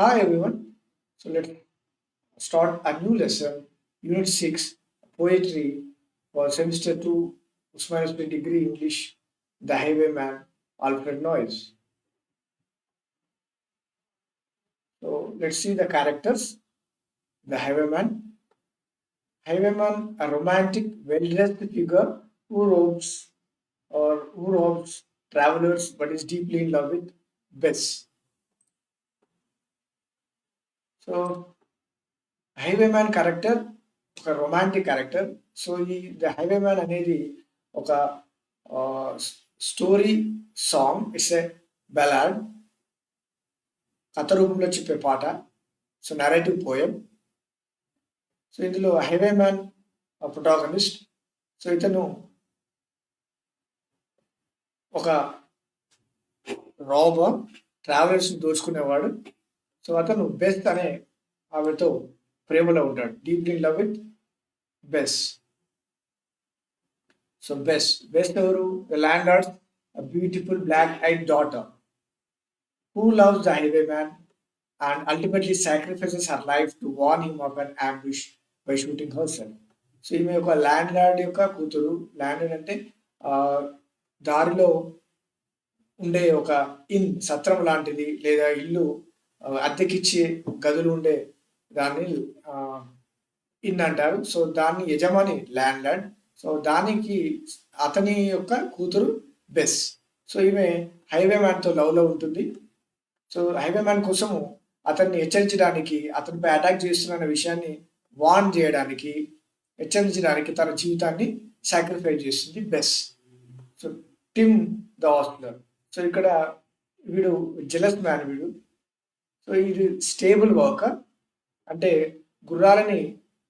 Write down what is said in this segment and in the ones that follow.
Hi everyone. So let's start a new lesson, Unit 6, Poetry for Semester 2, Usman Degree English, The Highwayman, Alfred Noyes. So let's see the characters. The Highwayman. Highwayman, a romantic, well-dressed figure who robs or who robs travelers but is deeply in love with Bess. So highway man character ఒక romantic character so ఈ the highway man అనేది ఒక story song it's a ballad కథ రూపంలో చెప్పే పాట so narrative poem so ఇందులో highway man protagonist so ఇతను ఒక రాబర్ ట్రావెలర్స్ని దోచుకునేవాడు. సో అతను బెస్ట్ అనే ఆమెతో ప్రేమలో ఉంటాడు deeply love with Bess so Bess Bess ఎవరు? The landlord's beautiful black eyed daughter who loves the highwayman and ultimately sacrifices her life to warn him of an ambush by shooting house so ఈమె ఒక land lord యొక్క కూతురు land అంటే దారిలో ఉండే ఒక in సత్రం లాంటిది లేదా ఇల్లు అద్దెకిచ్చే గదులు ఉండే దాన్ని ఇన్ అంటారు. సో దాన్ని యజమాని ల్యాండ్ ల్యాండ్ సో దానికి అతని యొక్క కూతురు బెస్. సో ఈమె హైవే మ్యాన్తో లవ్లో ఉంటుంది. సో హైవే మ్యాన్ కోసము అతన్ని హెచ్చరించడానికి అతనిపై అటాక్ చేస్తున్న విషయాన్ని వార్న్ చేయడానికి హెచ్చరించడానికి తన జీవితాన్ని సాక్రిఫైస్ చేస్తుంది Bess. So Tim the ostler. So ఇక్కడ వీడు జెలస్ మ్యాన్ వీడు. సో ఇది స్టేబుల్ వర్క్ అంటే గుర్రాలని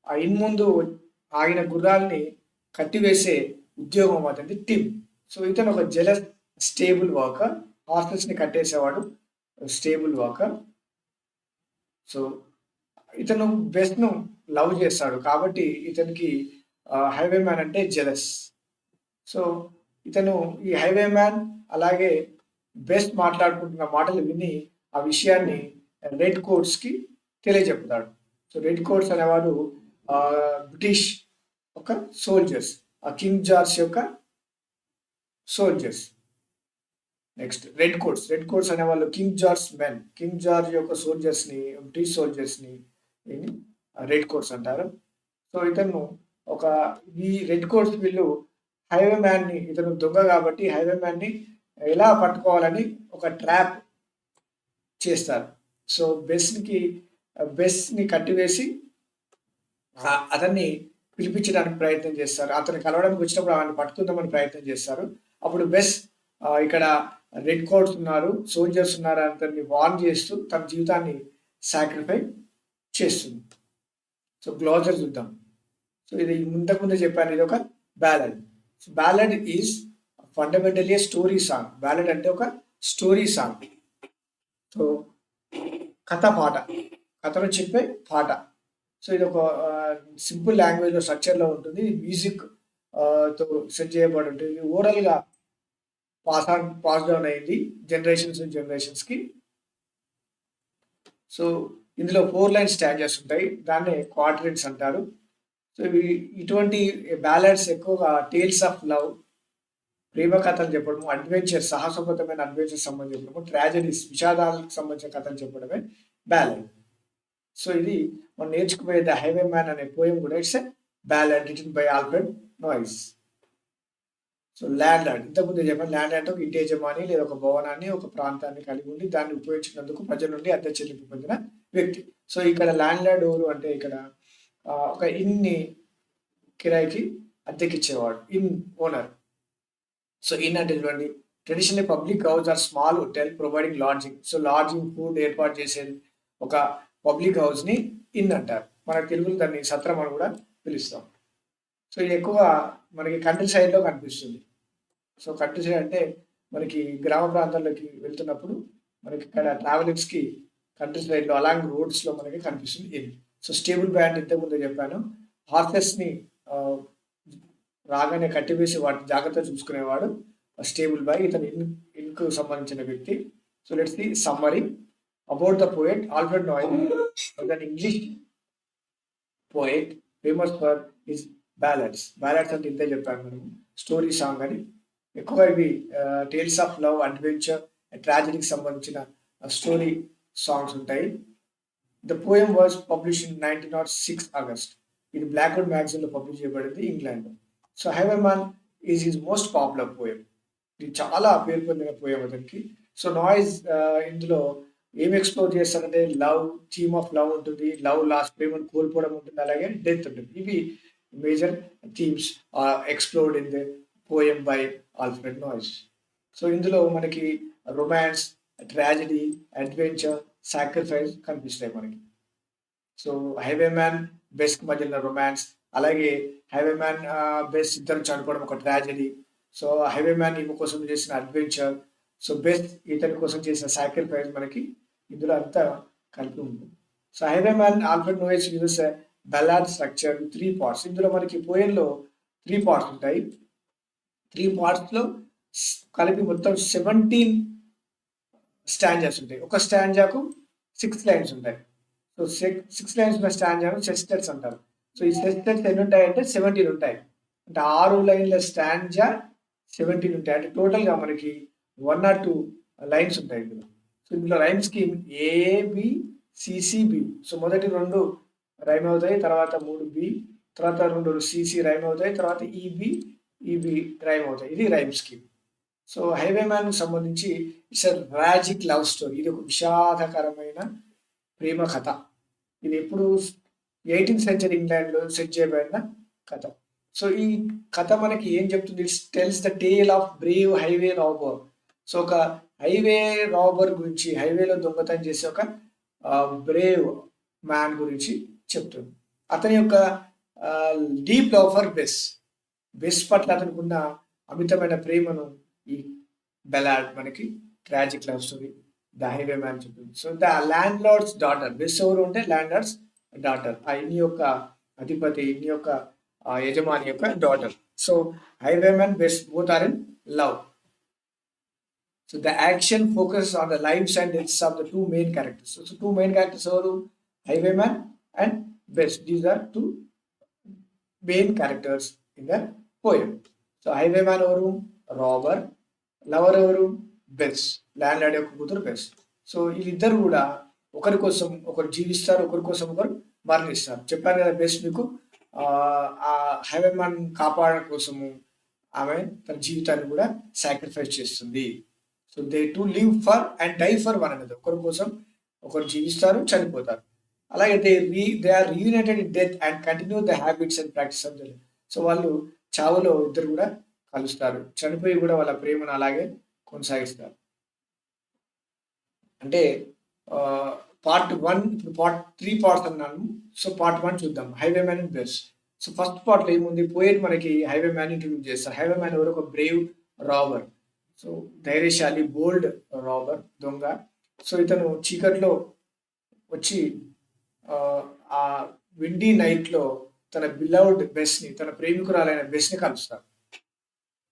ఆ ఇన్ ముందు ఆగిన గుర్రాలని కట్టివేసే ఉద్యోగం అతని టిమ్. సో ఇతను ఒక జల స్టేబుల్ వర్కర్ హార్సెస్ని కట్టేసేవాడు స్టేబుల్ వాకర్ సో ఇతను బెస్ట్ను లవ్ చేస్తాడు కాబట్టి ఇతనికి హైవే మ్యాన్ అంటే జెలస్. సో ఇతను ఈ హైవే మ్యాన్ అలాగే బెస్ట్ మాట్లాడుకుంటున్న మాటలు విని ఆ విషయాన్ని రెడ్ కోట్స్కి తెలియజెప్తాడు. సో రెడ్ కోట్స్ అనేవాడు బ్రిటిష్ ఒక సోల్జర్స్ ఆ కింగ్ జార్జ్ యొక్క soldiers. Next red coats red coats అనేవాళ్ళు king George men king George యొక్క సోల్జర్స్ని బ్రిటిష్ సోల్జర్స్ని రెడ్ కోట్స్ అంటారు. సో ఇతను ఒక ఈ రెడ్ కోట్స్ వీళ్ళు హైవే మ్యాన్ని ఇతను దొంగ కాబట్టి హైవే మ్యాన్ని ఎలా పట్టుకోవాలని ఒక ట్రాప్ చేస్తారు. సో బెస్ట్కి బెస్ట్ని కట్టివేసి అతన్ని పిలిపించడానికి ప్రయత్నం చేస్తారు. అతను కలవడానికి వచ్చినప్పుడు ఆయన పట్టుకుందామని ప్రయత్నం చేస్తారు. అప్పుడు బెస్ ఇక్కడ రెడ్ కోట్స్ ఉన్నారు సోల్జర్స్ ఉన్నారు అతన్ని వార్న్ చేస్తూ తన జీవితాన్ని సాక్రిఫై చేస్తుంది. సో గ్లోజర్ చూద్దాం. సో ఇది ముందకు ముందే చెప్పాను ఇది ఒక ballad. So ballad is fundamentally story song. Ballad అంటే ఒక స్టోరీ సాంగ్. సో కథ పాట. కథను చెప్పే పాట. సో ఇది ఒక సింపుల్ లాంగ్వేజ్లో స్ట్రక్చర్లో ఉంటుంది. మ్యూజిక్తో సెట్ చేయబడి ఉంటుంది. ఓవరాల్గా పాస్ ఆన్ పాస్ డౌన్ అయింది జనరేషన్స్ జనరేషన్స్కి. సో ఇందులో ఫోర్ లైన్ స్టాండర్స్ ఉంటాయి. దాన్ని క్వార్టరెంట్స్ అంటారు. సో ఇవి ఇటువంటి బ్యాలెన్స్ ఎక్కువగా టేల్స్ ఆఫ్ లవ్ ప్రేమ కథలు చెప్పడము అడ్వెంచర్ సాహసోపతమైన అడ్వెంచర్ సంబంధించి చెప్పడము ట్రాజడీస్ విషాదాలకు సంబంధించిన కథలు చెప్పడమే బ్యాలెడ్ సో ఇది మనం నేర్చుకుపోయే ద హైవే మ్యాన్ అనే పోయం కూడా it's a ballad written by Alfred Noyes so landlord ఇంతకుముందు చెప్పాను ల్యాండ్ అంటే ఒక ఇంటి యజమాని లేదా ఒక భవనాన్ని ఒక ప్రాంతాన్ని కలిగి ఉండి దాన్ని ఉపయోగించినందుకు ప్రజల నుండి అద్దె చెల్లింపు పొందిన వ్యక్తి. సో ఇక్కడ ల్యాండ్ లార్డ్ ఎవరు అంటే ఇక్కడ ఒక ఇన్ని కిరాయికి అద్దెకిచ్చేవాడు ఇన్ ఓనర్ సో ఇన్ అంటే traditional public house or small hotel providing lodging so lodging food ఏర్పాటు చేసే ఒక పబ్లిక్ హౌస్ని ఇన్ అంటారు. మన తెలుగులో దాన్ని సత్రం అని కూడా పిలుస్తాం. సో ఇది ఎక్కువ మనకి కంట్రీ సైడ్లో కనిపిస్తుంది. సో కంట్రీ సైడ్ అంటే మనకి గ్రామ ప్రాంతాల్లోకి వెళ్తున్నప్పుడు మనకి ఇక్కడ ట్రావెలింగ్స్కి కంట్రీ సైడ్లో అలాంగ్ రోడ్స్లో మనకి కనిపిస్తుంది ఇది. సో స్టేబుల్ బ్యాండ్ ఇంతకుముందు చెప్పాను. హార్సెస్ని రాగానే కట్టివేసి వాటిని జాగ్రత్తగా చూసుకునేవాడు. స్టేబుల్ బాయ్ ఇతను ఇన్ ఇన్కు సంబంధించిన వ్యక్తి. So let's the summary about the poet Alfred Noyes. Was English poet poet for ballads ballads ballads. అంటే ఇంతే చెప్పాను మనం. స్టోరీ సాంగ్ అని. ఎక్కువగా ఇవి టేల్స్ ఆఫ్ లవ్ అడ్వెంచర్ ట్రాజడీకి సంబంధించిన స్టోరీ సాంగ్స్ ఉంటాయి. The poem was publish in nineteen nought six August ఇది బ్లాక్ అవుట్ మ్యాగజైన్లో పబ్లిష్ చేయబడింది England so highwayman is his most popular poem. ఇది చాలా పేరు పొందిన పోయం అతనికి. సో నాయిస్ ఇందులో ఏం ఎక్స్ప్లోర్ చేస్తారంటే లవ్ థీమ్ ఆఫ్ లవ్ ఉంటుంది. లవ్ లాస్ట్ ప్రేమను కోల్పోవడం ఉంటుంది. అలాగే డెత్ ఉంటుంది. ఇవి major themes explored in the poem by Alfred Noyes. So ఇందులో మనకి రొమాన్స్ ట్రాజడీ అడ్వెంచర్ సాక్రిఫైస్ కనిపిస్తాయి మనకి. సో హైవే మ్యాన్ బెస్ట్ మధ్యలో రొమాన్స్ అలాగే హైవే మ్యాన్ బెస్ట్ ఇద్దరు చనిపోవడం ఒక ట్రాజడీ సో హైవే మ్యాన్ ఈమె కోసం చేసిన అడ్వెంచర్ సో బెస్ట్ ఇతని కోసం చేసిన సాక్రిఫైస్ మనకి ఇందులో అంతా కలిపి ఉంటుంది so highwayman Alfred Noyes uses ballad structure three parts ఇందులో మనకి పోయల్లో త్రీ పార్ట్స్ ఉంటాయి. త్రీ పార్ట్స్లో కలిపి మొత్తం సెవెంటీన్ స్టాంజర్స్ ఉంటాయి. ఒక స్టాంజాకు సిక్స్ లైన్స్ ఉంటాయి. సో సిక్స్ లైన్స్ ఉన్న స్టాంజాను సెస్టెట్స్ అంటారు. సో ఈ సెస్టెట్స్ ఎన్ని ఉంటాయంటే సెవెంటీన్ ఉంటాయి. అంటే ఆరు లైన్ల స్టాండ్జా సెవెంటీన్ ఉంటాయి. అంటే టోటల్గా మనకి వన్ ఆర్ టూ లైన్స్ ఉంటాయి ఇందులో. సో ఇందులో rhyme scheme A B C C B so మొదటి రెండు రైమ్ అవుతాయి తర్వాత మూడు బి తర్వాత రెండు సిసి రైమ్ అవుతాయి తర్వాత ఈబి ఈబి రైమ్ అవుతాయి. ఇది rhyme scheme so highway man సంబంధించి it's a tragic love story ఇది ఒక విషాదకరమైన ప్రేమ కథ. ఇది ఎప్పుడు ఎయిటీన్త్ సెంచరీ ఇంగ్లాండ్లో సెట్ చేయబడిన కథ. సో ఈ కథ మనకి ఏం చెప్తుంది? It's tells the tale of brave highway robber so ఒక హైవే రాబర్ గురించి హైవేలో దొంగతనం చేసే ఒక బ్రేవ్ మ్యాన్ గురించి చెప్తుంది. అతని యొక్క deep love for Bess Bess పట్ల అతనుకున్న అమితమైన ప్రేమను ఈ బెలాడ్ మనకి tragic love story the highwayman చెప్తుంది. So the landlord's daughter Bess ఎవరు ఉంటే ల్యాండ్ లార్డ్స్ డాటర్ ఆ యొక్క అధిపతి ఇన్ని యొక్క యజమాని యొక్క daughter so highway man Bess both are in love so the action focus on the lives and deaths of the two main characters so two main characters ఎవరు highway man and Bess these are two main characters in the poem so highway man ఎవరు robber lover ఎవరు Bess land lord యొక్క కూతురు బెస్ so వీళ్ళిద్దరు కూడా ఒకరి కోసం ఒకరు జీవిస్తారు ఒకరి కోసం ఒకరు మరణిస్తారు. చెప్పాను కదా బెస్ట్ మీకు ఆ హైవే మ్యాన్ కాపాడడం కోసము ఆమె తన జీవితాన్ని కూడా సాక్రిఫైస్ చేస్తుంది. So they to live for and die for one అనేది ఒకరి కోసం ఒకరు జీవిస్తారు చనిపోతారు. అలాగే they re they are reunited in death and continue the habits and practice of so వాళ్ళు చావులో ఇద్దరు కూడా కలుస్తారు. చనిపోయి కూడా వాళ్ళ ప్రేమను అలాగే కొనసాగిస్తారు. అంటే పార్ట్ వన్ ఇప్పుడు పార్ట్ త్రీ పార్ట్స్ అన్నాను. సో పార్ట్ వన్ చూద్దాం. Highway man in Bess so first పార్ట్లో ఏముంది? పోయేట్ మనకి హైవే మ్యాన్ ఇంట్రడ్యూస్ చేస్తారు. హైవే మ్యాన్ ఎవరు? ఒక బ్రేవ్ రాబర్ సో ధైర్యశాలి బోల్డ్ రాబర్ దొంగ. సో ఇతను చీకట్లో వచ్చి ఆ విండీ నైట్లో తన బిలౌడ్ బెస్ట్ని తన ప్రేమికురాలైన బెస్ట్ని కలుస్తారు.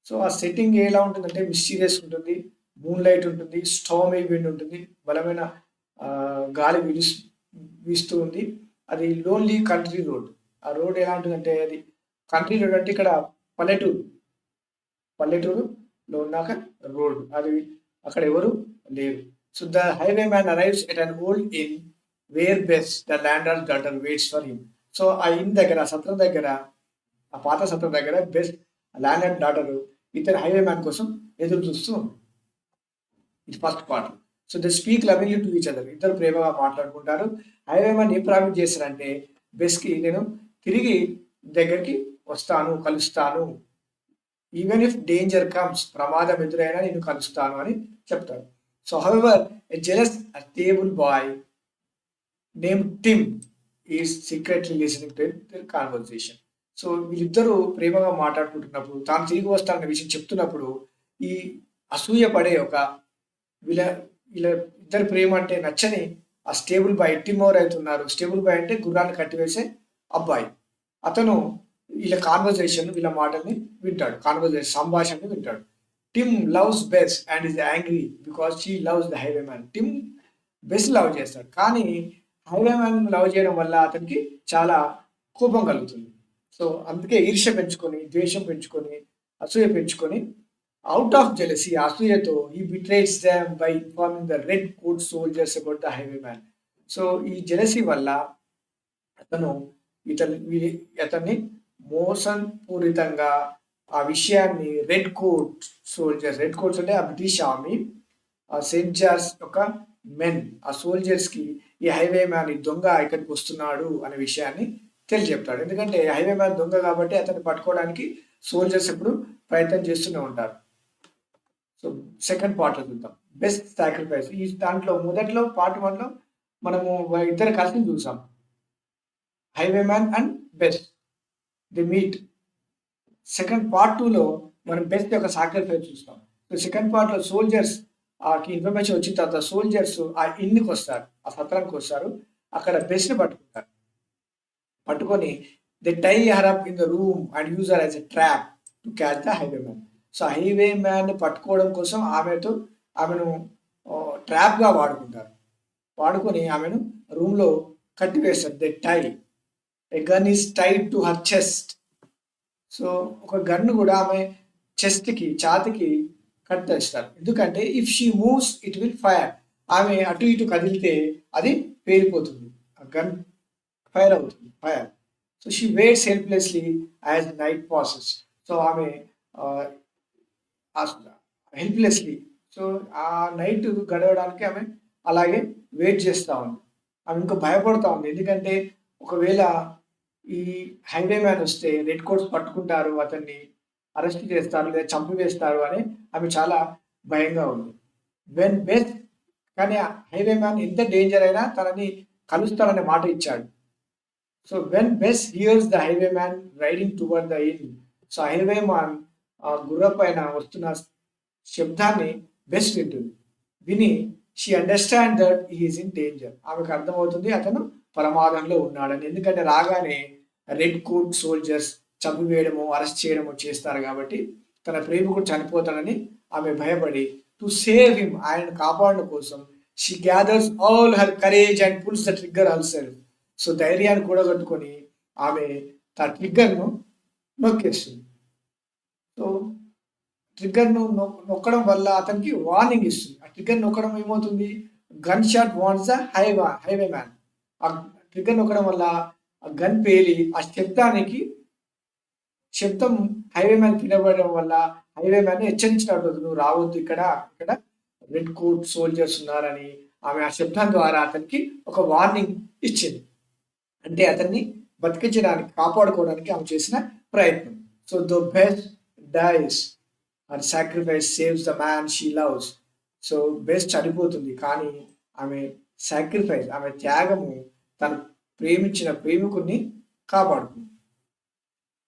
సో ఆ సెట్టింగ్ ఎలా ఉంటుందంటే మిస్టీరియస్ ఉంటుంది. మూన్ లైట్ ఉంటుంది. స్టోమీ విండ్ ఉంటుంది. బలమైన గాలి వీలు వీస్తూ ఉంది అది లోన్లీ కంట్రీ రోడ్ ఆ రోడ్ ఎలా ఉంటుందంటే అది కంట్రీ రోడ్ అంటే ఇక్కడ పల్లెటూరు. పల్లెటూరులో ఉన్నాక రోడ్. అది అక్కడ ఎవరు లేరు. So the highwayman arrives at an old inn where Bess the landlord's daughter waits for him so ఆ ఇన్ దగ్గర ఆ సత్రం దగ్గర ఆ పాత సత్రం దగ్గర బెస్ట్ ల్యాండ్ అండ్ డాటర్ ఇతర హైవే మ్యాన్ కోసం ఎదురు చూస్తూ ఇది first part so they speak lovingly to each other ఇద్దరు ప్రేమగా మాట్లాడుకుంటారు. హైవే ఏ ఏం ప్రామిస్ చేస్తారంటే బెస్కి నేను తిరిగి దగ్గరికి వస్తాను కలుస్తాను. ఈవెన్ ఇఫ్ డేంజర్ కమ్స్ ప్రమాదం ఎదురైనా నేను కలుస్తాను అని చెప్తాడు so however a jealous stable boy name Tim is secretly listening to conversation so వీళ్ళిద్దరూ ప్రేమగా మాట్లాడుకుంటున్నప్పుడు తాను తిరిగి వస్తానన్న విషయం చెప్తున్నప్పుడు ఈ అసూయ పడే ఒక వీళ్ళ వీళ్ళ ఇద్దరు ప్రేమ అంటే నచ్చని ఆ స్టేబుల్ బాయ్ టిమ్ ఎవరు అవుతున్నారు. స్టేబుల్ బాయ్ అంటే గుర్రాన్ని కట్టివేసే అబ్బాయి. అతను వీళ్ళ కాన్వర్జేషన్ వీళ్ళ మాటల్ని వింటాడు. కాన్వర్జేషన్ సంభాషణని వింటాడు. Tim loves Bess and is angry because she loves the highwayman Tim Bess love చేస్తాడు. కానీ హైవే మ్యాన్ లవ్ చేయడం వల్ల అతనికి చాలా కోపం కలుగుతుంది. సో అందుకే ఈర్ష్య పెంచుకొని ద్వేషం పెంచుకొని అసూయ పెంచుకొని అవుట్ ఆఫ్ జెలసీ అసూయతో ఈ betrays them by informing the red coat soldiers about the highwayman so ఈ జెలసీ వల్ల అతను ఇతని అతన్ని మోసం పూరితంగా ఆ విషయాన్ని red coat soldiers red coats అంటే ఆ బ్రిటిష్ ఆర్మీ ఆ సెయింట్ జార్జ్ యొక్క మెన్ ఆ సోల్జర్స్కి ఈ హైవే మ్యాన్ ఈ దొంగ ఇక్కడికి వస్తున్నాడు అనే విషయాన్ని తెలియజెప్తాడు. ఎందుకంటే హైవే మ్యాన్ దొంగ కాబట్టి అతన్ని పట్టుకోవడానికి సోల్జర్స్ ఇప్పుడు ప్రయత్నం చేస్తూనే ఉంటారు. సో సెకండ్ పార్ట్లో చూద్దాం. బెస్ట్ సాక్రిఫైస్ ఈ దాంట్లో మొదట్లో పార్ట్ వన్లో మనము ఇద్దరు కలిసి చూసాం. Highwayman and Bess they meet second part టూలో మనం బెస్ట్ యొక్క సాక్రిఫైస్ చూస్తాం. సో సెకండ్ పార్ట్లో సోల్జర్స్ ఆకి ఇన్ఫర్మేషన్ వచ్చిన తర్వాత సోల్జర్స్ ఆ ఇన్నికి వస్తారు ఆ సత్రానికి వస్తారు అక్కడ బెస్ట్ పట్టుకుంటారు. పట్టుకొని they tie her up in the room and use her as a trap to catch the highwayman so highwayman పట్టుకోవడం కోసం ఆమెతో ఆమెను ట్రాప్గా వాడుకుంటారు. వాడుకొని ఆమెను రూమ్లో కట్టివేస్తారు. They tie a gun is tied to her chest so ఒక గన్ను కూడా ఆమె చెస్ట్కి ఛాతికి కట్టేస్తారు. ఎందుకంటే if she moves it will fire ఆమె అటు ఇటు కదిలితే అది పేలిపోతుంది. ఆ గన్ ఫైర్ అవుతుంది. Fire so she waits helplessly as night passes so ఆమె హెల్ప్లెస్లీ సో ఆ నైట్ గడవడానికి ఆమె అలాగే వెయిట్ చేస్తూ ఉంది. ఆమె ఇంకా భయపడతా ఉంది. ఎందుకంటే ఒకవేళ ఈ హైవే మ్యాన్ వస్తే రెడ్ కోట్స్ పట్టుకుంటారు అతన్ని అరెస్ట్ చేస్తారు లేదా చంపివేస్తారు అని ఆమె చాలా భయంగా ఉంది. వెన్ బెస్ట్ కానీ హైవే మ్యాన్ ఎంత డేంజర్ అయినా తనని కలుస్తారనే మాట ఇచ్చాడు. So when Bess hears the highwayman riding toward the inn so highwayman ఆ గుర్ర పైన వస్తున్న శబ్దాన్ని బెస్ట్ వింటుంది. విని she understand that is in danger ఆమెకు అర్థమవుతుంది అతను ప్రమాదంలో ఉన్నాడని. ఎందుకంటే రాగానే రెడ్ కోట్ సోల్జర్స్ చంపివేయడము అరెస్ట్ చేయడము చేస్తారు కాబట్టి తన ప్రేమికుడు చనిపోతాడని ఆమె భయపడి టు సేవ్ హిమ్ ఆయన కాపాడడం కోసం she gathers all her courage and pulls the trigger ulcer so ధైర్యాన్ని కూడగట్టుకొని ఆమె తన ట్రిగ్గర్ను నొక్కేస్తుంది. సో ట్రిగ్గర్ను నొక్కడం వల్ల అతనికి వార్నింగ్ ఇస్తుంది. ఆ ట్రిగ్గర్ నొక్కడం ఏమవుతుంది? Gun shot warns the highway highwayman. ఆ ట్రిగ్గర్ నొక్కడం వల్ల ఆ గన్ పేలి ఆ శబ్దానికి శబ్దం హైవే మ్యాన్ పిలవడం వల్ల హైవే మ్యాన్ హెచ్చరించినట్టు నువ్వు రావద్దు ఇక్కడ ఇక్కడ రెడ్ కోట్ సోల్జర్స్ ఉన్నారని ఆమె ఆ శబ్దం ద్వారా అతనికి ఒక వార్నింగ్ ఇచ్చింది. అంటే అతన్ని బతికించడానికి కాపాడుకోవడానికి ఆమె చేసిన ప్రయత్నం. So the Bess dies and sacrifice saves the man she loves so Bess చనిపోతుంది. కానీ ఆమె సాక్రిఫైస్ ఆమె త్యాగము తను ప్రేమించిన ప్రేమికుని కాపాడుకుంది.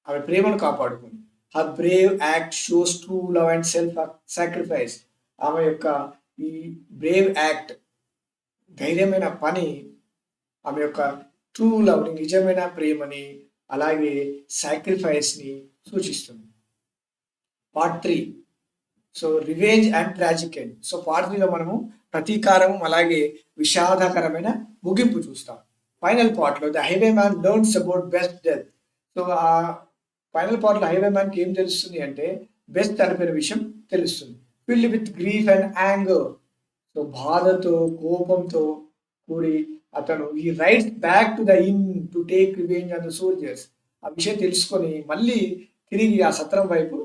ఆమె ప్రేమను కాపాడుకుంది. Her brave act shows true love and self sacrifice ఆమె యొక్క ఈ బ్రేవ్ యాక్ట్ ధైర్యమైన పని ఆమె యొక్క ట్రూ లవ్ని నిజమైన ప్రేమని అలాగే సాక్రిఫైస్ని సూచిస్తుంది. Part three so revenge and tragic end so part త్రీలో మనము ప్రతీకారం అలాగే విషాదకరమైన ముగింపు చూస్తాం. ఫైనల్ పార్ట్లో the highwayman learns about Bess death so ఆ ఫైనల్ పార్ట్లో హైవే మ్యాన్కి ఏం తెలుస్తుంది అంటే బెస్ట్ చనిపోయిన విషయం తెలుస్తుంది. Filled with grief and anger so బాధతో కోపంతో కూడి అతను ఈ rides back to the inn to take revenge on the soldiers ఆ విషయం తెలుసుకొని మళ్ళీ తిరిగి ఆ సత్రం వైపు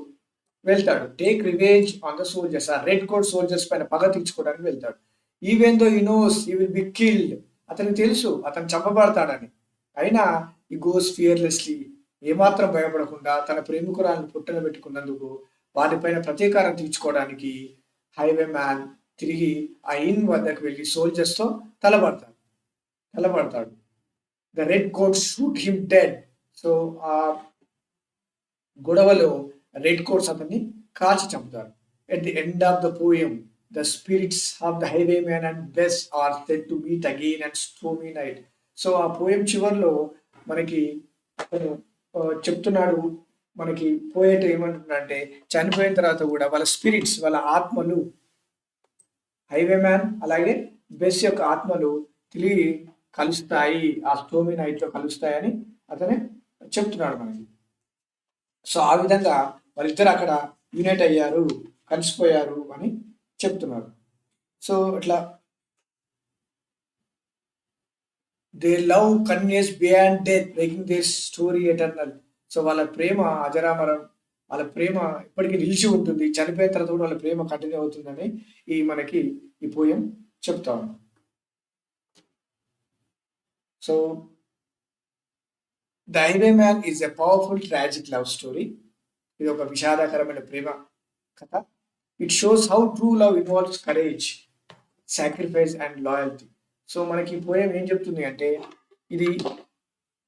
వెళ్తాడు. Take revenge on the soldiers ఆ రెడ్ కోట్ సోల్జర్స్ పైన పగ తీర్చుకోవడానికి వెళ్తాడు. ఈవెన్ దో ఈ nose he will be killed అతనికి తెలుసు అతను చంపబడతాడని. అయినా ఈ గోస్ ఫియర్లెస్లీ ఏమాత్రం భయపడకుండా తన ప్రేమికురాలను పుట్టన పెట్టుకున్నందుకు వాటిపైన ప్రతీకారం తీర్చుకోవడానికి హైవే మ్యాన్ తిరిగి ఆ ఇన్ వద్దకు వెళ్ళి సోల్జర్స్తో తలబడతాడు తలబడతాడు the red coat shoot him dead so ఆ గొడవలో రెడ్ కోట్స్ అతన్ని కాల్చి చంపుతారు. At the end of the poem the spirits of the highwayman and Bess are set to meet again and stormy night so ఆ poem చివరిలో మనకి చెప్తున్నాడు మనకి పోయేట ఏమంటున్నాడంటే చనిపోయిన తర్వాత కూడా వాళ్ళ స్పిరిట్స్ వాళ్ళ ఆత్మలు హైవే మ్యాన్ అలాగే బెస్ యొక్క ఆత్మలు తిరిగి కలుస్తాయి ఆ స్టోమీ నైట్లో కలుస్తాయని అతనే చెప్తున్నాడు మనకి. సో ఆ విధంగా వాళ్ళిద్దరు అక్కడ యూనైట్ అయ్యారు కలిసిపోయారు అని చెప్తున్నారు. సో ఇట్లా they love continues beyond death breaking this story eternal. So వాళ్ళ ప్రేమ అజరామరం వాళ్ళ ప్రేమ ఇప్పటికీ నిలిచి ఉంటుంది. చనిపోయిన తర్వాత కూడా వాళ్ళ ప్రేమ కంటిన్యూ అవుతుందని ఈ మనకి ఈ పోయం చెప్తా so the highway man is a powerful tragic love story ఇది ఒక విషాదకరమైన ప్రేమ కథ. It shows how true love involves courage sacrifice and loyalty so మనకి ఈ పోయం ఏం చెప్తుంది అంటే ఇది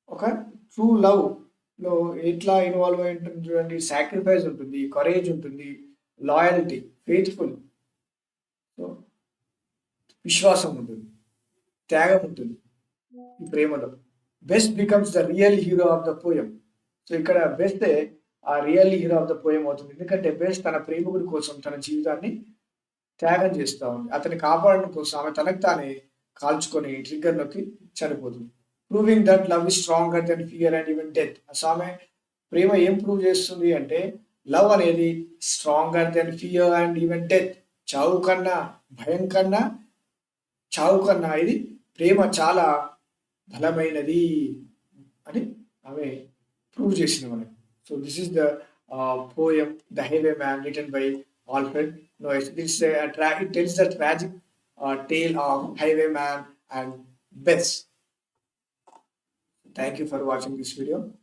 ఒక ట్రూ లవ్లో ఎట్లా ఇన్వాల్వ్ అయి ఉంటుంది చూడండి. సాక్రిఫైస్ ఉంటుంది కరేజ్ ఉంటుంది లాయల్టీ ఫెయిత్ఫుల్ సో విశ్వాసం ఉంటుంది త్యాగం ఉంటుంది ఈ ప్రేమలో. Bess becomes the real hero of the poem so ఇక్కడ బెస్ట్ ఆ real hero of the poem అవుతుంది. ఎందుకంటే బెస్ట్ తన ప్రేమికుడి కోసం తన జీవితాన్ని త్యాగం చేస్తూ ఉంది. అతన్ని కాపాడడం కోసం ఆమె తనకు తానే కాల్చుకొని ట్రిగ్గర్ నొక్కి చనిపోతుంది. Proving that love is stronger than fear and even death ఆమె ప్రేమ ఏం ప్రూవ్ చేస్తుంది అంటే లవ్ అనేది stronger than fear and even death చావు కన్నా భయం కన్నా చావు కన్నా ఇది ప్రేమ చాలా బలమైనది అని ఆమె ప్రూవ్ చేసింది మనకి. So this is the uh, poem The Highwayman written by Alfred Noyes. This it tells the tragic uh, tale of highwayman and Bess. Thank you for watching this video.